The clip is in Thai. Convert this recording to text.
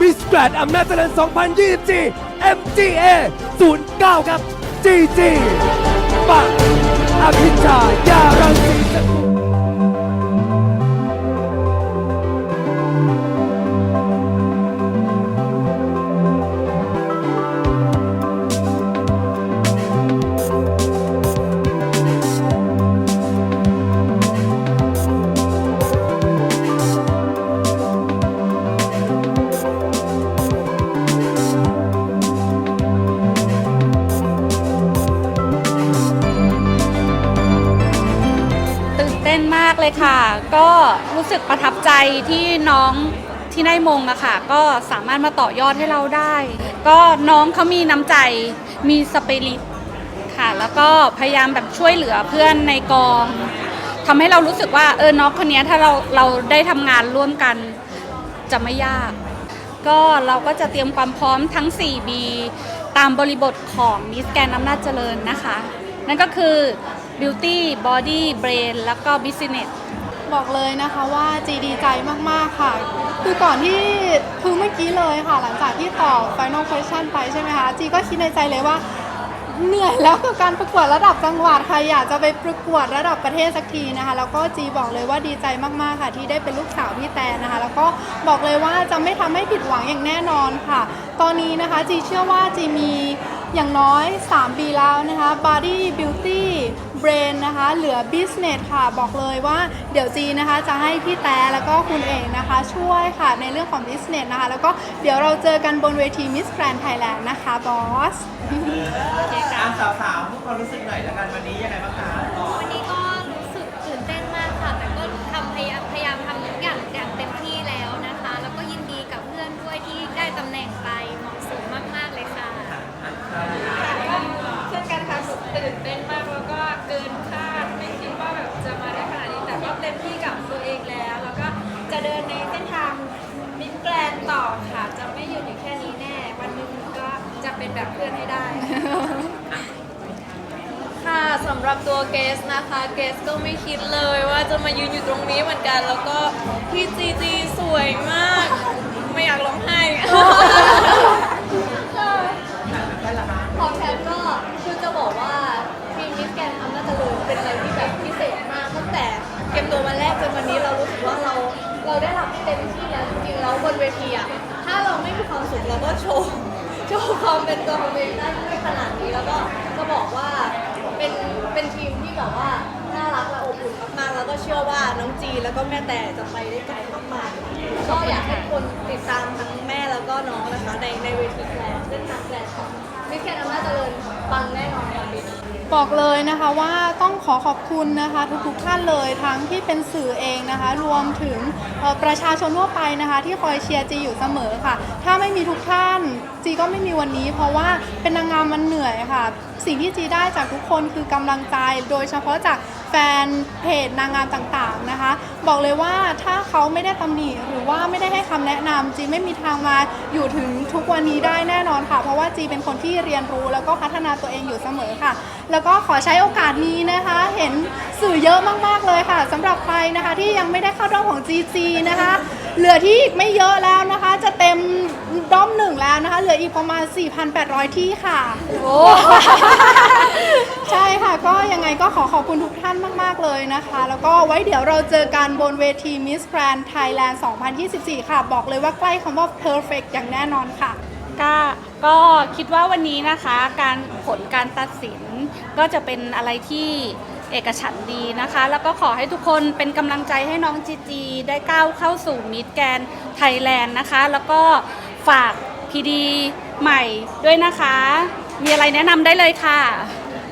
มิสแกรนด์อำนาจเจริญ2024 MGA 09 ครับ GG ปักอภิชายารัง กเลยค่ะ ก็รู้สึกประทับใจที่น้องที่ได้มงอะค่ะ ก็สามารถมาต่อยอดให้เราได้ ก็น้องเขามีน้ำใจมีสปิริตค่ะ แล้วก็พยายามแบบช่วยเหลือเพื่อนในกองทำให้เรารู้สึกว่าเออน้องคนนี้ถ้าเราเราได้ทำงานร่วมกันจะไม่ยาก ก็เราก็จะเตรียมความพร้อมทั้ง 4B ตามบริบทของมิสแกนอำนาจเจริญนะคะ นั่นก็คือ Beauty Body Brain แล้วก็ Business บอกเลยนะคะว่าจีดีใจมาก ๆ ค่ะ คือก่อนที่คือเมื่อกี้เลยค่ะ หลังจากที่ตอบ Final Question ไปใช่ไหมคะจีก็คิดในใจเลยว่าเหนื่อยแล้วกับการประกวดระดับจังหวัดใครอยากจะไปประกวดระดับประเทศสักทีนะคะ แล้วก็จีบอกเลยว่าดีใจมากๆค่ะ ที่ได้เป็นลูกสาวพี่แตนนะคะ แล้วก็บอกเลยว่าจะไม่ทำให้ผิดหวังอย่างแน่นอนค่ะ ตอนนี้นะคะจีเชื่อว่าจีมี อย่างน้อย 3 ปีแล้วนะคะ Body Beauty Brain นะคะ เหลือ Business ค่ะ บอกเลยว่าเดี๋ยวจีนะคะจะให้พี่แต่แล้วก็คุณเองนะคะ ช่วยค่ะในเรื่องของ Business นะคะ แล้วก็เดี๋ยวเราเจอกันบนเวที Miss Grand Thailand นะคะบอสตามสาวๆพูดความรู้สึกหน่อยละกันวันนี้ยังไงบ้าง แบบเพื่อนให้ได้ ค่ะสำหรับตัวเกสนะคะเกสก็ไม่คิดเลยว่าจะมายืนอยู่ตรงนี้เหมือนกัน แล้วก็พี่จีจีสวยมาก ไม่อยากร้องไห้ ของแทก็คือจะบอกว่าทีมมิสแกรนทำน่าจะเลยเป็นอะไรที่แบบพิเศษมากตั้งแต่เกมตัววันแรกจนวันนี้เรารู้สึกว่าเราเราได้รับเต็มที่แล้วจริงๆแล้วบนเวทีอะถ้าเราไม่มีความสุขเราก็โชว์ โชว์ความเป็นตัวของตัวเองได้ไม่ขนาดนี้แล้วก็จะบอกว่าเป็นเป็นทีมที่แบบว่าน่ารักและอบอุ่นมากๆแล้วก็เชื่อว่าน้องจีแล้วก็แม่แต่จะไปได้ไกลมาก บอกเลยนะคะว่าต้องขอขอบคุณนะคะทุกๆท่านเลยทั้งที่เป็นสื่อเองนะคะ รวมถึงประชาชนทั่วไปนะคะ ที่คอยเชียร์จีอยู่เสมอค่ะ ถ้าไม่มีทุกท่านจีก็ไม่มีวันนี้ เพราะว่าเป็นนางงามมันเหนื่อยค่ะ สิ่งที่จีได้จากทุกคนคือกำลังใจ โดยเฉพาะจาก แฟนเพจนางงามต่างๆนะคะ บอกเลยว่าถ้าเขาไม่ได้ตำหนิหรือว่าไม่ได้ให้คำแนะนำจีไม่มีทางมาอยู่ถึงทุกวันนี้ได้แน่นอนค่ะ เพราะว่าจีเป็นคนที่เรียนรู้แล้วก็พัฒนาตัวเองอยู่เสมอค่ะ แล้วก็ขอใช้โอกาสนี้นะคะ เห็นสื่อเยอะมากๆเลยค่ะสำหรับใครนะคะที่ยังไม่ได้เข้าด้อมของ GG นะคะ เหลือที่อีกไม่เยอะแล้วนะคะ จะเต็มด้อมหนึ่งแล้วนะคะ เหลืออีกประมาณ 4,800 ที่ค่ะ โอ้ ใช่ค่ะก็ยังไงก็ขอขอบคุณทุกท่านมาก ๆ เลยนะคะ แล้วก็ไว้เดี๋ยวเราเจอกันบนเวที Miss Grand Thailand 2024 ค่ะ บอกเลยว่าใกล้คำว่า perfect อย่างแน่นอนค่ะ ก็ก็คิดว่าวันนี้นะคะ การผลการตัดสินก็จะเป็นอะไรที่เอกฉันดีนะคะ แล้วก็ขอให้ทุกคนเป็นกำลังใจให้น้องจีจีได้ก้าวเข้าสู่มิดแกนไทยแลนด์นะคะ แล้วก็ฝากพีดีใหม่ด้วยนะคะ มีอะไรแนะนำได้เลยค่ะ